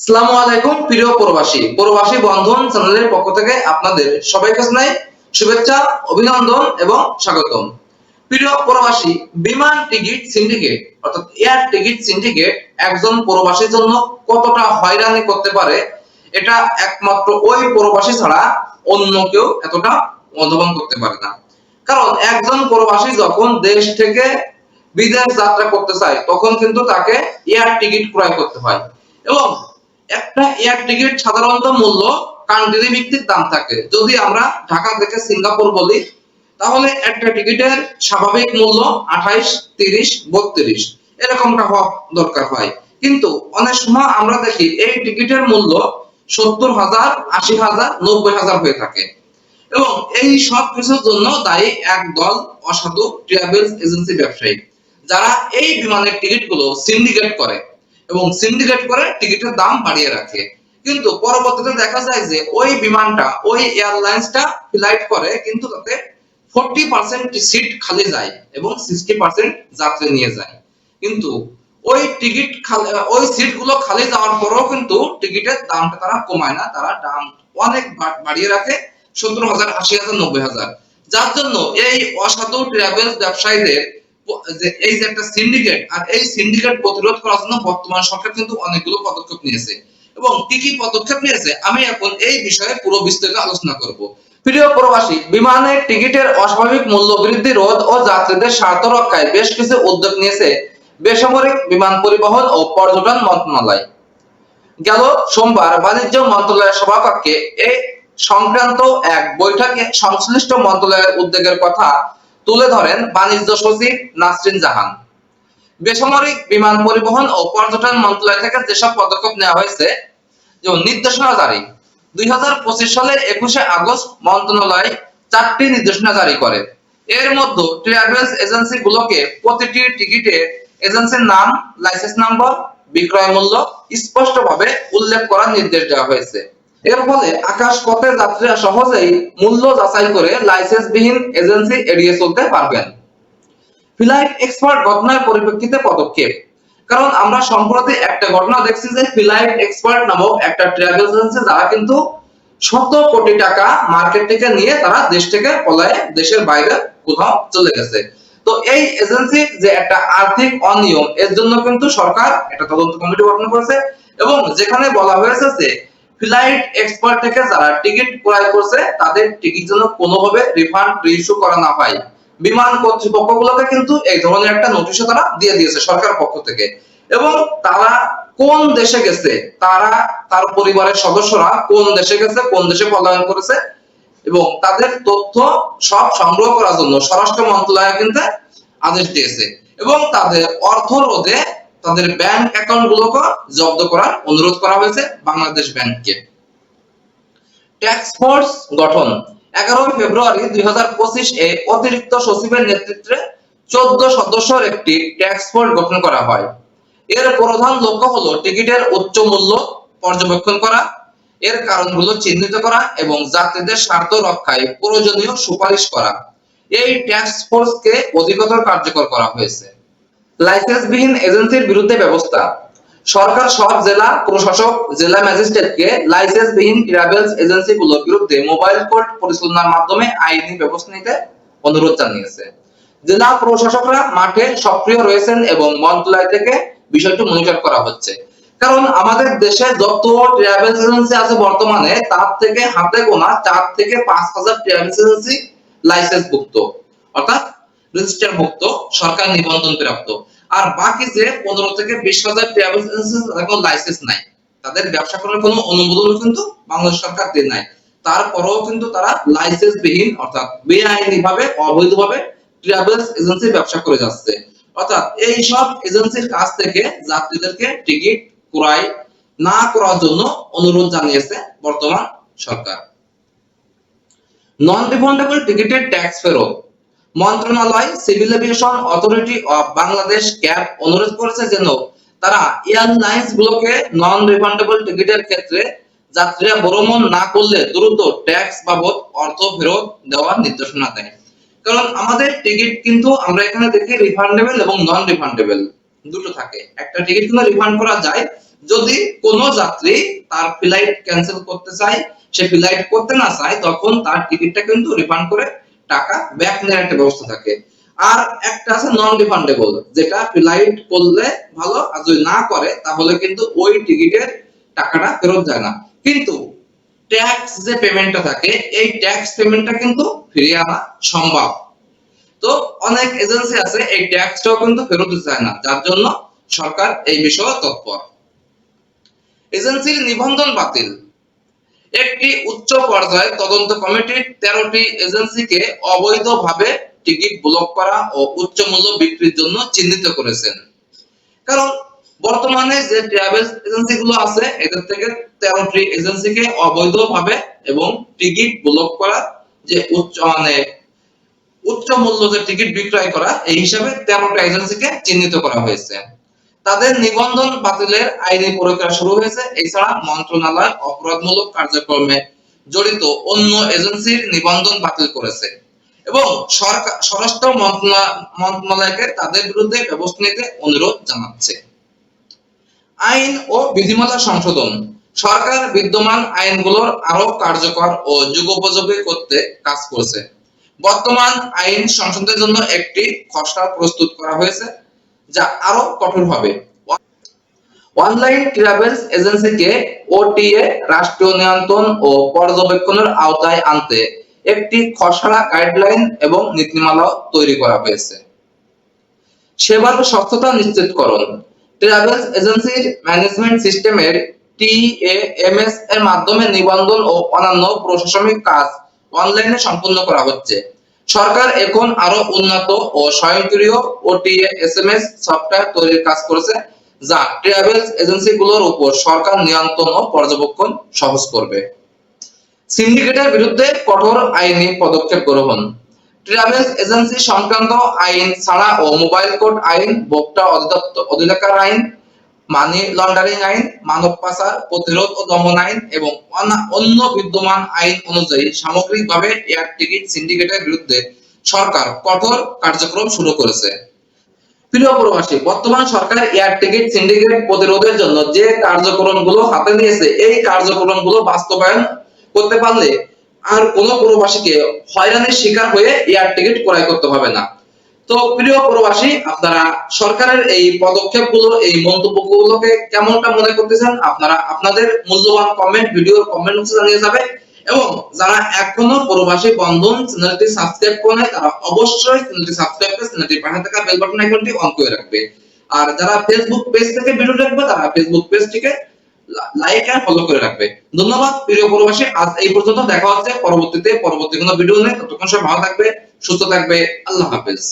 আসসালামু আলাইকুম, প্রিয় প্রবাসী। প্রবাসী বন্ধন চ্যানেলের পক্ষ থেকে আপনাদের শুভেচ্ছা, অভিনন্দন এবং স্বাগতম। প্রিয় প্রবাসী, বিমান টিকিট সিন্ডিকেট, অর্থাৎ এয়ার টিকিট সিন্ডিকেট একজন প্রবাসীর জন্য কতটা হয়রানি করতে পারে, এটা একমাত্র ওই প্রবাসী ছাড়া অন্য কেউ এতটা অনুধাবন করতে পারে না। কারণ একজন প্রবাসী যখন দেশ থেকে বিদেশ যাত্রা করতে চায়, তখন কিন্তু তাকে এয়ার টিকিট ক্রয় করতে হয়। এবং একটা এয়ার টিকিট সাধারণত মূল্য কান্ট্রি ভিত্তিক দাম থাকে। যদি আমরা ঢাকা থেকে সিঙ্গাপুর বলি, তাহলে একটা টিকিটের স্বাভাবিক মূল্য আঠাইশ, তিরিশ, বত্রিশ এরকমটা হওয়া দরকার হয়। কিন্তু অনেক সময় আমরা দেখি এই টিকিটের মূল্য সত্তর হাজার, আশি হাজার, নব্বই হাজার হয়ে থাকে। এবং এই সব কিছুর জন্য দায়ী এক দল অসাধু ট্রাভেল এজেন্সি ব্যবসায়ী, যারা এই বিমানের টিকিটগুলো সিন্ডিকেট করে। এবং সিন্ডিকেট করে টিকিটের দাম বাড়িয়ে রাখে। কিন্তু পরবর্তীতে দেখা যায় যে ওই বিমানটা, ওই এয়ারলাইন্সটা ফ্লাইট করে, কিন্তু তাতে ফোরটি পার্সেন্ট সিট খালি যায় এবং সিক্সটি পার্সেন্ট যাত্রী নিয়ে যায়। কিন্তু ওই টিকিট ওই সিটগুলো খালি যাওয়ার পরেও কিন্তু টিকিটের দামটা তারা কমায় না। তারা দাম অনেক বাড়িয়ে রাখে সত্তর হাজার, আশি হাজার, নব্বই হাজার। যার জন্য এই অসাধু ট্রাভেল ব্যবসায়ীদের এই যে একটা সিন্ডিকেট আর এই সিন্ডিকেট প্রতিরোধ করার জন্য বর্তমান সরকার কিন্তু অনেকগুলো পদক্ষেপ নিয়েছে। এবং কি কি পদক্ষেপ নিয়েছে, আমি এখন এই বিষয়ে পুরো বিস্তারিত আলোচনা করব। প্রিয় প্রবাসী বিমানের টিকিটের অস্বাভাবিক মূল্য বৃদ্ধি রোধ ও যাত্রীদের স্বার্থ রক্ষায় বেশ কিছু উদ্যোগ নিয়েছে বেসামরিক বিমান পরিবহন ও পর্যটন মন্ত্রণালয়। গেল সোমবার বাণিজ্য মন্ত্রণালয়ের সভাকক্ষে এই সংক্রান্ত এক বৈঠকে সংশ্লিষ্ট মন্ত্রণালয়ের উদ্যোগের কথা তুলে ধরেন বাণিজ্য সচিব নাসরিন জাহান। বেসামরিক বিমান পরিবহন ও পর্যটন মন্ত্রণালয় থেকে যেসব পদক্ষেপ নেওয়া হয়েছে, যেমন নির্দেশনা জারি, দুই সালের একুশে আগস্ট মন্ত্রণালয় চারটি নির্দেশনা জারি করে। এর মধ্যে ট্রাভেলস এজেন্সি গুলোকে প্রতিটি টিকিটে এজেন্সির নাম, লাইসেন্স নাম্বার, বিক্রয় মূল্য স্পষ্টভাবে উল্লেখ করার নির্দেশ দেওয়া হয়েছে। এর ফলে আকাশ পথে যাত্রীরা সহজেই মূল্য যাচাই করে লাইসেন্সবিহীন এজেন্সি এড়িয়ে চলতে পারবেন। ফ্লাইট এক্সপার্ট ঘটনার পরিপ্রেক্ষিতে পদক্ষেপ। কারণ আমরা সম্প্রতি একটা ঘটনা দেখছি যে ফ্লাইট এক্সপার্ট নামক একটা ট্রাভেল এজেন্সি যারা কিন্তু শত কোটি টাকা মার্কেট থেকে নিয়ে তারা দেশ থেকে পলায়ে, দেশের বাইরে কোথাও চলে গেছে। তো এই এজেন্সি যে একটা আর্থিক অনিয়ম, এর জন্য কিন্তু সরকার একটা তদন্ত কমিটি গঠন করেছে এবং যেখানে বলা হয়েছে যে ফ্লাইট এক্সপার্ট থেকে যারা টিকিট ক্রয় করছে, তাদের টিকিট যেন কোনোভাবে রিফান্ড রিইস্যু করা না হয় বিমান কর্তৃপক্ষগুলোকে কিন্তু এই ধরনের একটা নোটিশও তারা দিয়ে দিয়েছে সরকার পক্ষ থেকে। এবং তারা কোন দেশে গেছে, তারা, তার পরিবারের সদস্যরা কোন দেশে গেছে, কোন দেশে পলায়ন করেছে, এবং তাদের তথ্য সব সংগ্রহ করার জন্য স্বরাষ্ট্র মন্ত্রণালয় কিন্তু আদেশ দিয়েছে। এবং তাদের অর্থ রোধে তাদের ব্যাংক অ্যাকাউন্ট গুলোকে জব্দ করার অনুরোধ করা হয়েছে বাংলাদেশ ব্যাংককে। ট্যাক্স ফোর্স গঠন। এগারোই ফেব্রুয়ারি দুই এ অতিরিক্ত সচিবের নেতৃত্বে চোদ্দ সদস্যের একটি ট্যাক্স ফোর্স গঠন করা হয়। এর প্রধান লক্ষ্য হলো টিকিটের উচ্চ মূল্য পর্যবেক্ষণ করা, এর কারণগুলো চিহ্নিত করা এবং যাত্রীদের স্বার্থ রক্ষায় প্রয়োজনীয় সুপারিশ করা। এই ট্যাক্স ফোর্সকে অধিকতর কার্যকর করা হয়েছে। লাইসেন্সবিহীন এজেন্সির বিরুদ্ধে ব্যবস্থা। সরকার সব জেলা প্রশাসক জেলা ম্যাজিস্ট্রেটকে লাইসেন্সবিহীন ট্রাভেলস এজেন্সিগুলোর বিরুদ্ধে মোবাইল কোর্ট পরিচালনার মাধ্যমে আইনি ব্যবস্থা নিতে অনুরোধ জানিয়েছে। জেলা প্রশাসকরা মাঠে সক্রিয় রয়েছেন এবং মন্ত্রণালয় থেকে বিষয়টি মনিটর করা হচ্ছে। কারণ আমাদের দেশে যত ট্রাভেল এজেন্সি আছে বর্তমানে, তার থেকে হাতে গোনা চার থেকে পাঁচ হাজার ট্রাভেল এজেন্সি লাইসেন্স ভুক্ত অর্থাৎ রেজিস্টার ভুক্ত সরকার নিবন্ধন প্রাপ্ত। আর বাকি যে পনেরো থেকে বিশ হাজার ট্রাভেল তাদের লাইসেন্স নাই। তাদের ব্যবসা করার কোনো অনুমোদন কিন্তু বাংলাদেশ সরকার দিয়ে নাই। তারপরেও কিন্তু তারা লাইসেন্স বিহীন অর্থাৎ বেআইনি ভাবে অবৈধভাবে ট্রাভেলস এজেন্সি ব্যবসা করে যাচ্ছে। অর্থাৎ এই সব এজেন্সির কাছ থেকে যাত্রীদেরকে টিকিট ক্রয় না করার জন্য অনুরোধ জানিয়েছে বর্তমান সরকার। নন রিফান্ডেবল টিকিটের ট্যাক্স ফেরত মন্ত্রণালয়, civil aviation authority of Bangladesh CAAB অনুরোধ করেছে যেন তারা এয়ারলাইন্স গুলোকে নন রিফান্ডেবল টিকিটের ক্ষেত্রে যাত্রীরা ভ্রমণ না করলে দ্রুত ট্যাক্স বাবদ অর্থ ফেরত দেওয়ার নির্দেশনা দেয়। কারণ আমাদের টিকিট কিন্তু আমরা এখানে দেখি রিফান্ডেবল এবং নন রিফান্ডেবল দুটো থাকে। একটা টিকিট কিন্তু রিফান্ড করা যায় যদি কোনো যাত্রী তার ফ্লাইট ক্যান্সেল করতে চায়, সে ফ্লাইট করতে না চায়, তখন তার টিকিটটা কিন্তু রিফান্ড করে টাকা ব্যাক নেওয়ার একটা ব্যবস্থা থাকে। আর একটা আছে নন রিফান্ডেবল যেটা ফ্লাইট করলে ভালো, আর যদি না করে, তাহলে কিন্তু ওই টিকিটের টাকাটা ফেরত যায় না। কিন্তু ট্যাক্স যে পেমেন্টটা থাকে, এই ট্যাক্স পেমেন্টটা কিন্তু ফিরিয়ে আনা সম্ভব। তো অনেক এজেন্সি আছে, এই ট্যাক্সটাও কিন্তু ফেরত চায় না, যার জন্য সরকার এই বিষয়ে তৎপর। এজেন্সির নিবন্ধন বাতিল। একটি উচ্চ পর্যায়ে তদন্ত কমিটির তেরোটি এজেন্সিকে অবৈধভাবে টিকিট ব্লক করা ও উচ্চ মূল্য বিক্রির জন্য চিহ্নিত করেছেন। কারণ বর্তমানে যে ট্রাভেল এজেন্সি গুলো আছে, এদের থেকে তেরোটি এজেন্সিকে অবৈধভাবে এবং টিকিট ব্লক করা, যে উচ্চ মানে উচ্চ মূল্য যে টিকিট বিক্রয় করা, এই হিসাবে তেরোটা এজেন্সিকে চিহ্নিত করা হয়েছে। তাদের নিবন্ধন বাতিলের আইনি প্রক্রিয়া শুরু হয়েছে। এছাড়া মন্ত্রণালয় অপরাধমূলক কার্যক্রমে জড়িত অন্য এজেন্সির নিবন্ধন বাতিল করেছে এবং সরকার, স্বরাষ্ট্র মন্ত্রণালয়কে তাদের বিরুদ্ধে ব্যবস্থা নিতে অনুরোধ জানাচ্ছে। আইন ও বিধিমালা সংশোধন, সরকার বিদ্যমান আইনগুলোর আরও কার্যকর ও যুগোপযোগী করতে কাজ করছে। বর্তমান আইন সংশোধনের জন্য একটি খসড়া প্রস্তুত করা হয়েছে। যা আরও কঠোর হবে। অনলাইন ট্রাভেলস এজেন্সিকে ওটিএ রাষ্ট্রীয় নিয়ন্ত্রণ ও পর্যবেক্ষণের আওতায় আনতে একটি খসড়া গাইডলাইন এবং নীতিমালা তৈরি করা হয়েছে। সেবার স্বচ্ছতা নিশ্চিতকরণ ট্রাভেলস এজেন্সির ম্যানেজমেন্ট সিস্টেমের টিএএমএস এর মাধ্যমে নিবন্ধন ও অন্যান্য প্রশাসনিক কাজ অনলাইনে সম্পন্ন করা হচ্ছে। সরকার এখন আরও উন্নত ও স্বয়ংক্রিয় ওটিএ, এসএমএস সফটওয়্যার তৈরির কাজ করেছে, যা ট্রাভেলস এজেন্সিগুলোর উপর সরকার নিয়ন্ত্রণ ও পর্যবেক্ষণ সহজ করবে। সিন্ডিকেটের বিরুদ্ধে কঠোর আইনি পদক্ষেপ গ্রহণ। ট্রাভেলস এজেন্সি সংক্রান্ত আইন ছাড়া ও মোবাইল কোড আইন ভোক্তা অধিদপ্তর অধিকার আইন মানি লন্ডারিং আইন, মানব পাচার, প্রতিরোধ ও দমন আইন এবং অন্য বিদ্যমান আইন অনুযায়ী সামগ্রিকভাবে এয়ার টিকিট সিন্ডিকেটের বিরুদ্ধে সরকার কঠোর কার্যক্রম শুরু করেছে। প্রিয় প্রবাসী, বর্তমান সরকার এয়ার টিকিট সিন্ডিকেট প্রতিরোধের জন্য যে কার্যক্রমগুলো হাতে নিয়েছে, এই কার্যক্রমগুলো বাস্তবায়ন করতে পারলে আর কোনো প্রবাসীকে হয়রানির শিকার হয়ে এয়ার টিকিট ক্রয় করতে হবে না। তো প্রিয় প্রবাসী, আপনারা সরকারের এই পদক্ষেপগুলো, এই মন্তব্যগুলোকে কেমনটা মনে করতেছেন, আপনারা আপনাদের মূল্যবান কমেন্ট ভিডিওর কমেন্ট বক্সে জানিয়ে যাবে এবং যারা এখনও প্রবাসী বন্ধন, চ্যানেলটি সাবস্ক্রাইব করে তারা অবশ্যই চ্যানেলটি সাবস্ক্রাইব করে চ্যানেলটির পাশে থাকা বেল বাটন আইকনটি অন করে রাখবে। আর যারা ফেসবুক পেজ থেকে ভিডিও দেখবে, তারা ফেসবুক পেজটিকে লাইক আর ফলো করে রাখবে। ধন্যবাদ, প্রিয় প্রবাসী, আজ এই পর্যন্ত দেখা হচ্ছে। পরবর্তীতে, পরবর্তী কোনো ভিডিও নেই ততক্ষণ সব ভালো থাকবে, সুস্থ থাকবে, আল্লাহ হাফেজ।